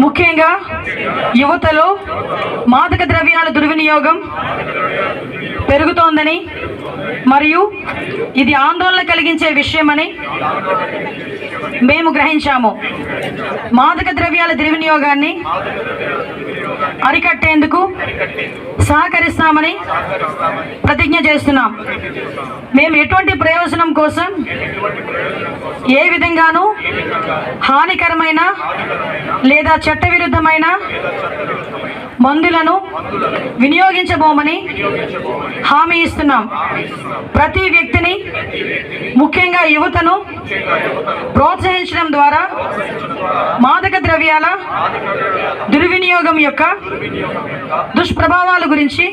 ముఖ్యంగా యువతలో మాదక ద్రవ్యాల దుర్వినియోగం పెరుగుతోందని మరియు ఇది ఆందోళన కలిగించే విషయమని మేము గ్రహించాము. మాదక ద్రవ్యాల దుర్వినియోగాన్ని అరికట్టేందుకు సహకరిస్తామని ప్రతిజ్ఞ చేస్తున్నాం. మేము ఎటువంటి ప్రయోజనం కోసం ఏ విధంగానూ హానికరమైన లేదా చట్టవిరుద్ధమైన మందులను వినియోగించబోమని హామీ ఇస్తున్నాం. ప్రతి వ్యక్తిని ముఖ్యంగా యువతను ప్రోత్సహించడం ద్వారా మాదక ద్రవ్యాల దుర్వినియోగం యొక్క దుష్ప్రభావాల గురించి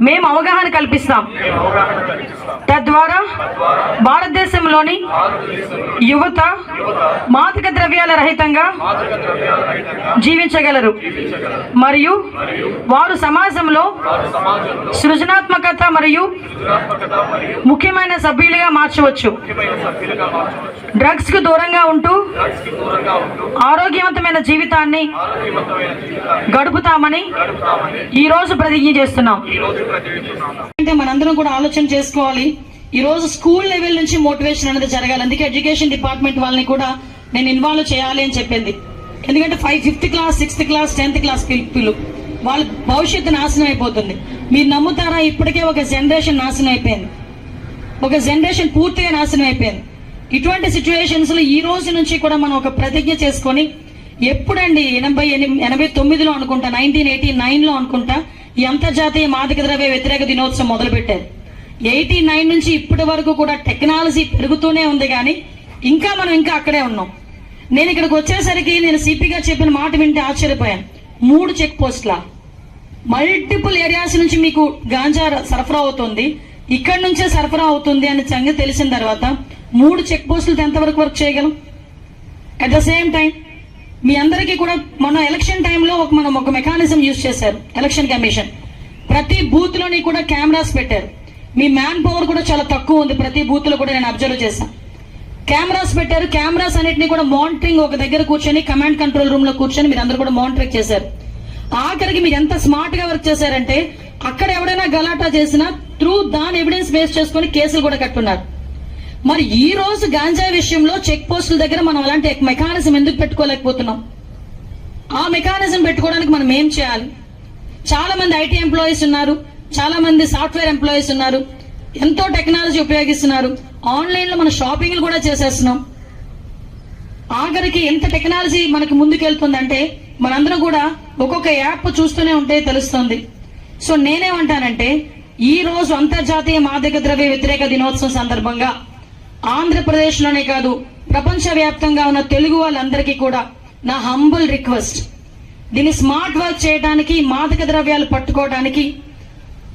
మేము అవగాహన కల్పిస్తాం. తద్వారా భారతదేశంలోని యువత మాదక ద్రవ్యాల రహితంగా జీవించగలరు. మరియు వారు సమాజంలో సృజనాత్మకత మరియు ముఖ్యమైన సభ్యులుగా మార్చవచ్చు. డ్రగ్స్కు దూరంగా ఉంటూ ఆరోగ్యవంతమైన జీవితాన్ని గడుపుతామని ఈ రోజు ప్రతిజ్ఞ చేస్తున్నాం. అంటే మనందరం కూడా ఆలోచన చేసుకోవాలి. ఈ రోజు స్కూల్ లెవెల్ నుంచి మోటివేషన్ అనేది జరగాలి. అందుకే ఎడ్యుకేషన్ డిపార్ట్మెంట్ వాళ్ళని కూడా నేను ఇన్వాల్వ్ చేయాలి అని చెప్పింది. ఎందుకంటే five fifth class sixth class tenth class పిల్లలు వాళ్ళ భవిష్యత్తు నాశనం అయిపోతుంది. మీరు నమ్ముతారా? ఇప్పటికే ఒక జనరేషన్ నాశనం అయిపోయింది. ఒక జనరేషన్ పూర్తిగా నాశనం అయిపోయింది. ఇటువంటి సిచ్యువేషన్స్లో ఈ రోజు నుంచి కూడా మనం ఒక ప్రతిజ్ఞ చేసుకొని ఎప్పుడండి? ఎనభై ఎనిమిది ఎనభై తొమ్మిదిలో అనుకుంటా నైన్టీన్ ఎయిటీ నైన్లో అనుకుంటా ఈ అంతర్జాతీయ మాదక ద్రవ్య వ్యతిరేక దినోత్సవం మొదలుపెట్టారు. ఎయిటీ నైన్ నుంచి ఇప్పటి వరకు కూడా టెక్నాలజీ పెరుగుతూనే ఉంది కానీ ఇంకా మనం ఇంకా అక్కడే ఉన్నాం. నేను ఇక్కడికి వచ్చేసరికి నేను సిపిగా చెప్పిన మాట వింటే ఆశ్చర్యపోయాను. మూడు చెక్ పోస్ట్ల. మల్టిపుల్ ఏరియాస్ నుంచి మీకు గాంజా సరఫరా అవుతుంది. ఇక్కడ నుంచే సరఫరా అవుతుంది అనే సంగతి తెలిసిన తర్వాత మూడు చెక్ పోస్టులు ఎంతవరకు వర్క్ చేయగలం? అట్ ద సేమ్ టైం మీ అందరికీ కూడా మొన్న ఎలక్షన్ టైంలో ఒక మనం ఒక మెకానిజం యూజ్ చేశారు ఎలక్షన్ కమిషన్. ప్రతి బూత్లోని కూడా కెమెరాస్ పెట్టారు. మీ మ్యాన్ పవర్ కూడా చాలా తక్కువ ఉంది ప్రతి బూత్లో కూడా నేను అబ్జర్వ్ చేశాను. కెమెరాస్ పెట్టారు కెమెరాస్ అన్నిటిని కూడా మానిటరింగ్ ఒక దగ్గర కూర్చొని కమాండ్ కంట్రోల్ రూమ్లో కూర్చొని మీరు అందరూ కూడా మానిటరింగ్ చేశారు. ఆఖరికి మీరు ఎంత స్మార్ట్గా వర్క్ చేశారంటే అక్కడ ఎవడైనా గలాటా చేసినా త్రూ దాని ఎవిడెన్స్ బేస్ చేసుకొని కేసులు కూడా కట్టున్నారు. మరి ఈ రోజు గాంజా విషయంలో చెక్ పోస్టుల దగ్గర మనం అలాంటి మెకానిజం ఎందుకు పెట్టుకోలేకపోతున్నాం? ఆ మెకానిజం పెట్టుకోవడానికి మనం ఏం చేయాలి? చాలా మంది ఐటీ ఎంప్లాయీస్ ఉన్నారు చాలా మంది సాఫ్ట్వేర్ ఎంప్లాయీస్ ఉన్నారు ఎంతో టెక్నాలజీ ఉపయోగిస్తున్నారు. ఆన్లైన్లో మన షాపింగ్లు కూడా చేసేస్తున్నాం. ఆఖరికి ఎంత టెక్నాలజీ మనకి ముందుకెళ్తుందంటే మనందరం కూడా ఒక్కొక్క యాప్ చూస్తూనే ఉంటే తెలుస్తుంది. సో నేనేమంటానంటే ఈ రోజు అంతర్జాతీయ మాదక ద్రవ్య వ్యతిరేక దినోత్సవం సందర్భంగా ఆంధ్రప్రదేశ్లోనే కాదు ప్రపంచవ్యాప్తంగా ఉన్న తెలుగు వాళ్ళందరికీ కూడా నా హంబుల్ రిక్వెస్ట్ దీన్ని స్మార్ట్ వర్క్ చేయడానికి మాదక ద్రవ్యాలు పట్టుకోవడానికి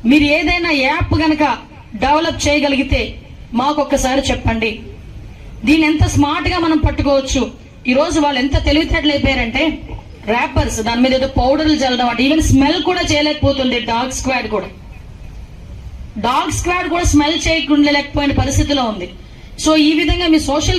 మీరు ఏదైనా యాప్ గనక డెవలప్ చేయగలిగితే మాకు ఒక్కసారి చెప్పండి. దీన్ని ఎంత స్మార్ట్గా మనం పట్టుకోవచ్చు? ఈరోజు వాళ్ళు ఎంత తెలివితేటలు అయిపోయారంటే ర్యాపర్స్ దాని మీద ఏదో పౌడర్లు చల్లడం అంటే ఈవెన్ స్మెల్ కూడా చేయలేకపోతుంది డాగ్ స్క్వాడ్ కూడా. డాగ్ స్క్వాడ్ కూడా స్మెల్ చేయకుండా లేకపోయిన పరిస్థితిలో ఉంది. సో ఈ విధంగా మీ సోషల్